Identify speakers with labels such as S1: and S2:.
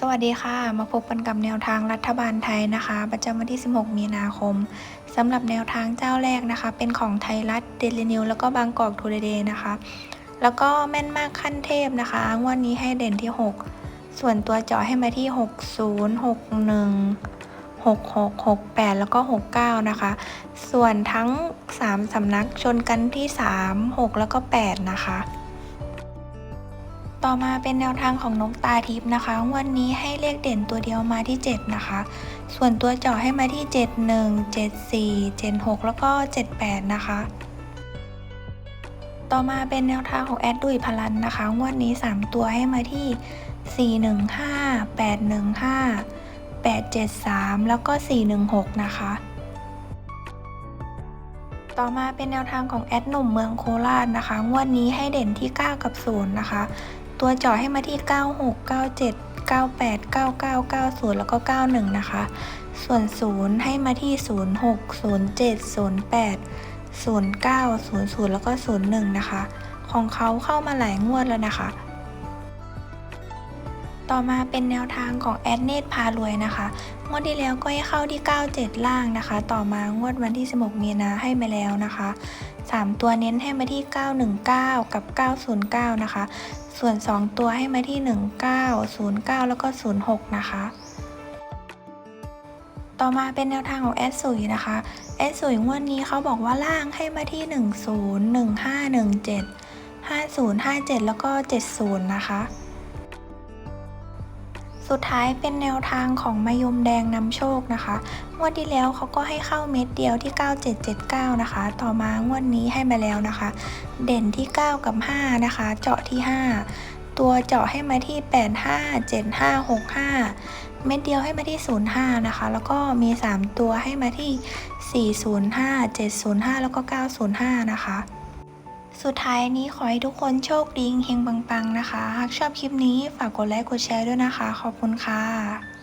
S1: สวัสดีค่ะ มาพบกันกับแนวทางรัฐบาลไทยนะคะ ประจำวันที่ 16 มีนาคมสำหรับแนวทางเจ้าแรกนะคะ เป็นของไทยรัฐเดลินิวแล้วก็บางกอกทูเดย์นะคะ แล้วก็แม่นมากขั้นเทพนะคะงวันนี้ให้เด่นที่ 6 ส่วนตัวเจาะให้มาที่ 60 61 66 68 แล้วก็ 69 นะคะ ส่วนทั้ง 3สำนักชนกันที่ 3 6 แล้วก็ 8 นะคะ ต่อมาเป็นแนวทางของนกตาทิพย์นะคะ วันนี้ให้เลขเด่นตัวเดียวมาที่ 7 นะคะ ส่วนตัวเจาะให้มาที่ 71 74 76 แล้วก็ 78 นะคะ ต่อมาเป็นแนวทางของแอดดุยพลันนะคะ งวดนี้ 3 ตัวให้มาที่ 415 815 873 แล้วก็ 416 นะคะต่อมาเป็นแนวทางของแอดหนุ่มเมืองโคราชนะคะ งวดนี้ให้เด่นที่ 9 กับ 0 นะคะ ตัวเจาะให้มาที่ 96 97 98 99 90 แล้วก็ 91 นะคะ ส่วน 0 ให้มาที่ 06 07 08 09 00 แล้วก็ 01 นะคะ ของเขาเข้ามาหลายงวดแล้วนะคะ ต่อมาเป็นแนวทางของแอดเนตพารวยนะคะงวดที่แล้วก็ให้เข้าที่ 97 ล่างนะคะ ต่อมางวดวันที่ 16 มีนาให้มาแล้วนะคะ 3 ตัวเน้นให้มาที่ 919 กับ 909 นะคะ ส่วน 2 ตัวให้มาที่ 1909 แล้วก็ 06 นะคะต่อมาเป็นแนวทางของแอดสุยนะคะ แอดสุยงวดนี้เขาบอกว่าล่างให้มาที่ 10 1517 5057 แล้วก็ 70 นะคะ สุดท้ายเป็นแนวทางของมายมแดงนำโชคนะคะงวดที่แล้วเขาก็ให้เข้าเม็ดเดียวที่ 9779 นะคะ ต่อมางวดนี้ให้มาแล้วนะคะ เด่นที่ 9 กับ 5 นะคะ เจาะที่ 5 ตัวเจาะให้มาที่ 85 75 65 เม็ดเดียวให้มาที่ 05 นะคะ แล้วก็มี 3 ตัวให้มาที่ 405 705 แล้วก็ 905 นะคะ สุดท้ายนี้ขอให้ทุกคนโชคดีเฮงปังๆนะคะ หากชอบคลิปนี้ฝากกดไลค์กดแชร์ด้วยนะคะ ขอบคุณค่ะ